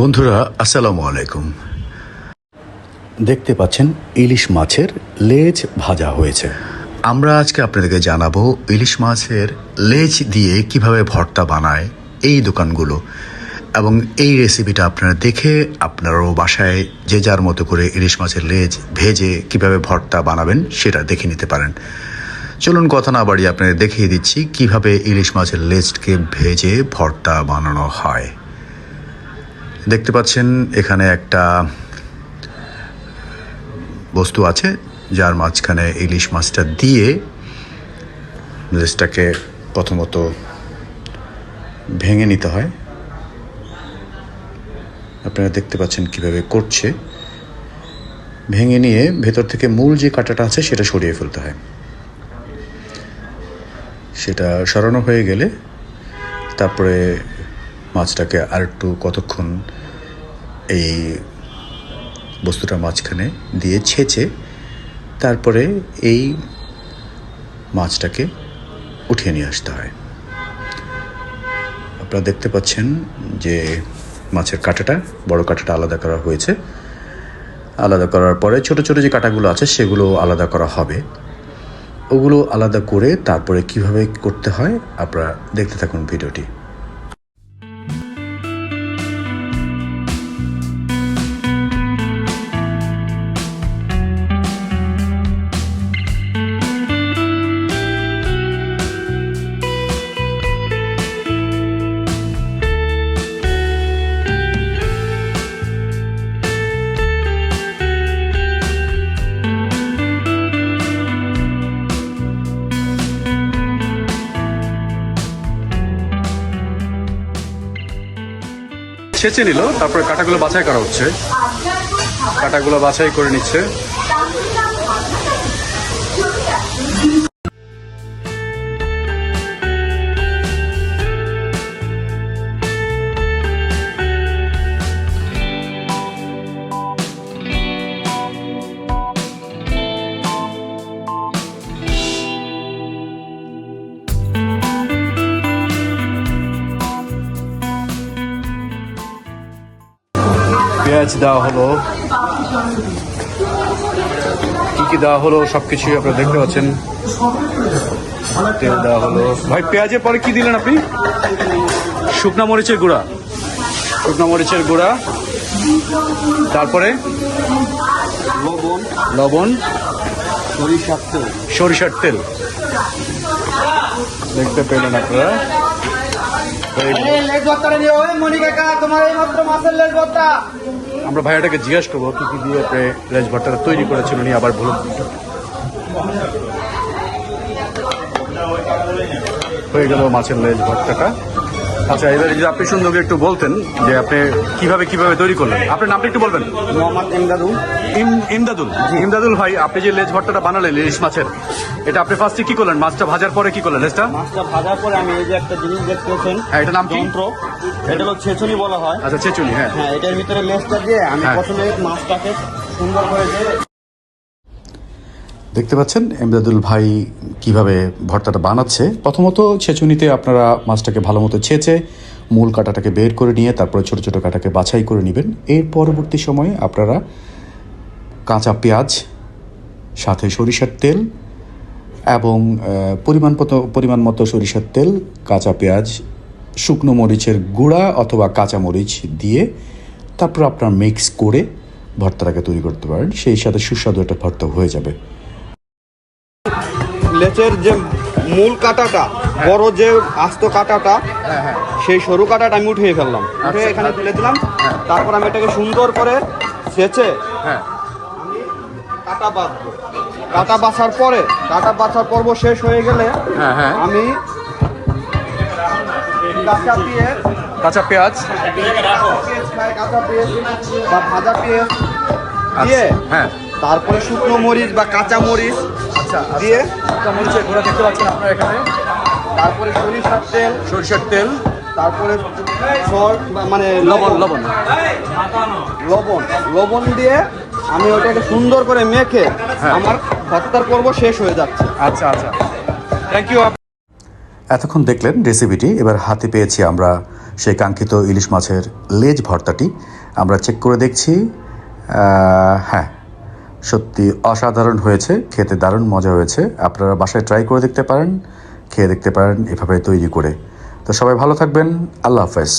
বন্ধুরা আসসালামু আলাইকুম। দেখতে পাচ্ছেন ইলিশ মাছের লেজ ভাজা হয়েছে। আমরা আজকে আপনাদেরকে জানাব ইলিশ মাছের লেজ দিয়ে কীভাবে ভর্তা বানায় এই দোকানগুলো। এবং এই রেসিপিটা আপনারা দেখে আপনারাও বাসায় যে যার মতো করে ইলিশ মাছের লেজ ভেজে কীভাবে ভর্তা বানাবেন সেটা দেখে নিতে পারেন। চলুন কথা না বাড়িয়ে আপনাদের দেখিয়ে দিচ্ছি কীভাবে ইলিশ মাছের লেজকে ভেজে ভর্তা বানানো হয়। দেখতে পাচ্ছেন, এখানে একটা বস্তু আছে, যার মাঝখানে ইলিশ মাছটা দিয়ে লেজটাকে প্রথমত ভেঙে নিতে হয়। আপনারা দেখতে পাচ্ছেন কীভাবে করছে। ভেঙে নিয়ে ভেতর থেকে মূল যে কাঁটাটা আছে, সেটা সরিয়ে ফেলতে হয়। সেটা সরানো হয়ে গেলে তারপরে মাছটাকে আর একটু কতক্ষণ এই বস্তুটা মাঝখানে দিয়ে ছেঁচে তারপরে এই মাছটাকে উঠিয়ে নিয়ে আসতে হয়। আপনারা দেখতে পাচ্ছেন যে মাছের কাঁটাটা, বড় কাঁটাটা আলাদা করা হয়েছে। আলাদা করার পরে ছোট ছোট যে কাঁটাগুলো আছে সেগুলো আলাদা করা হবে। ওগুলো আলাদা করে তারপরে কীভাবে করতে হয় আপনারা দেখতে থাকুন ভিডিওটি। ছেঁচে নিল তারপরে কাটাগুলো বাছাই করা হচ্ছে। কাটাগুলো বাছাই করে নিচ্ছে। পেঁয়াজ দেওয়া হলো। কি কি দেওয়া হলো সবকিছুই আপনারা দেখতে পাচ্ছেন। তেল দেওয়া হলো। ভাই পেঁয়াজের পরে কি দিলেন আপনি? শুকনা মরিচের গুঁড়া। শুকনা মরিচের গুঁড়া। তারপরে? লবণ। লবণ। সরিষার তেল। সরিষার তেল। দেখতে পেলেন আপনারা। মনি তোমার এই মাত্র মাছের লেজ ভর্তা আমরা ভাইয়াটাকে জিজ্ঞাসা করব কি কি দিয়ে আপনি লেজ ভর্তাটা তৈরি করেছেন? উনি আবার বলুন। হয়ে গেল মাছের লেজ ভর্তাটা। আচ্ছা এবার যদি আপনি সুন্দরকে একটু বলতেন যে আপনি কীভাবে কীভাবে তৈরি করলেন। আপনার নামটা একটু বলবেন? মোহাম্মদ এমদাদু ইম- ইমদাদুল? ইমদাদুল ভাই আপনি যে লেজ ভর্তাটা বানালেন ইলিশ মাছের এটা আপনি ফার্স্টে কি করলেন? মাছটা ভাজার পরে কি করলেন লেজটা? মাছটা ভাজার পরে আমি এই যে একটা জিনিস দেখতেছেন হ্যাঁ, এটার নাম কি? এটা হলো ছেচনি বলা হয়। আচ্ছা হ্যাঁ। হ্যাঁ এটার ভিতরে লেজটা দিয়ে আমি হ্যাঁ। প্রথমে মাছটাকে সুন্দর করে দিয়ে দেখতে পাচ্ছেন এমদাদুল ভাই কীভাবে ভর্তাটা বানাচ্ছে। প্রথমত ছেঁচুনিতে আপনারা মাছটাকে ভালো মতো ছেঁচে মূল কাঁটাটাকে বের করে নিয়ে তারপরে ছোট ছোট কাঁটাকে বাছাই করে নেবেন। এর পরবর্তী সময়ে আপনারা কাঁচা পেঁয়াজ সাথে সরিষার তেল এবং পরিমাণ মতো পরিমাণ মতো সরিষার তেল কাঁচা পেঁয়াজ শুকনো মরিচের গুঁড়া অথবা কাঁচা মরিচ দিয়ে তারপর আপনার মিক্স করে ভর্তাটাকে তৈরি করতে পারেন। সেই সাথে সুস্বাদু একটা ভর্তা হয়ে যাবে। লেচের যে মূল কাটাটা বড় যে আস্ত কাটাটা সেই সরু কাটাটা আমি উঠিয়ে ফেললাম। উঠে এখানে ফেলে দিলাম। তারপর আমি এটাকে সুন্দর করে সেচে হ্যাঁ। কাটা বাঁধবো। কাটা বাছার পরে কাটা বাছার পর্ব শেষ হয়ে গেলে হ্যাঁ, হ্যাঁ। আমি কাঁচা পেঁয়াজ। কাঁচা পেঁয়াজ। পেঁয়াজ কাঁচা পেঁয়াজ বা ভাজা পেঁয়াজ দিয়ে আচ্ছা, হ্যাঁ। তারপরে শুকনো মরিচ বা কাঁচা মরিচ আচ্ছা দিয়ে কাঁচা মরিচের গুঁড়া দেখতে পাচ্ছেন আপনারা এখানে? তারপরে সরিষার তেল। সরিষার তেল। তারপরে মানে লবণ। লবণ লবণ। লবণ। দিয়ে আমি ওটাকে সুন্দর করে মেখে হ্যাঁ। আমার ভর্তার পর্ব শেষ হয়ে যাচ্ছে। আচ্ছা আচ্ছা। থ্যাংক ইউ এতক্ষণ দেখলেন রেসিপিটি। এবার হাতে পেয়েছি আমরা সেই কাঙ্ক্ষিত ইলিশ মাছের লেজ ভর্তাটি। আমরা চেক করে দেখছি। হ্যাঁ সত্যি অসাধারণ হয়েছে, খেতে দারুণ মজা হয়েছে। আপনারা বাসায় ট্রাই করে দেখতে পারেন, খেয়ে দেখতে পারেন, এভাবে তৈরি করে। তো সবাই ভালো থাকবেন, আল্লাহ হাফেজ।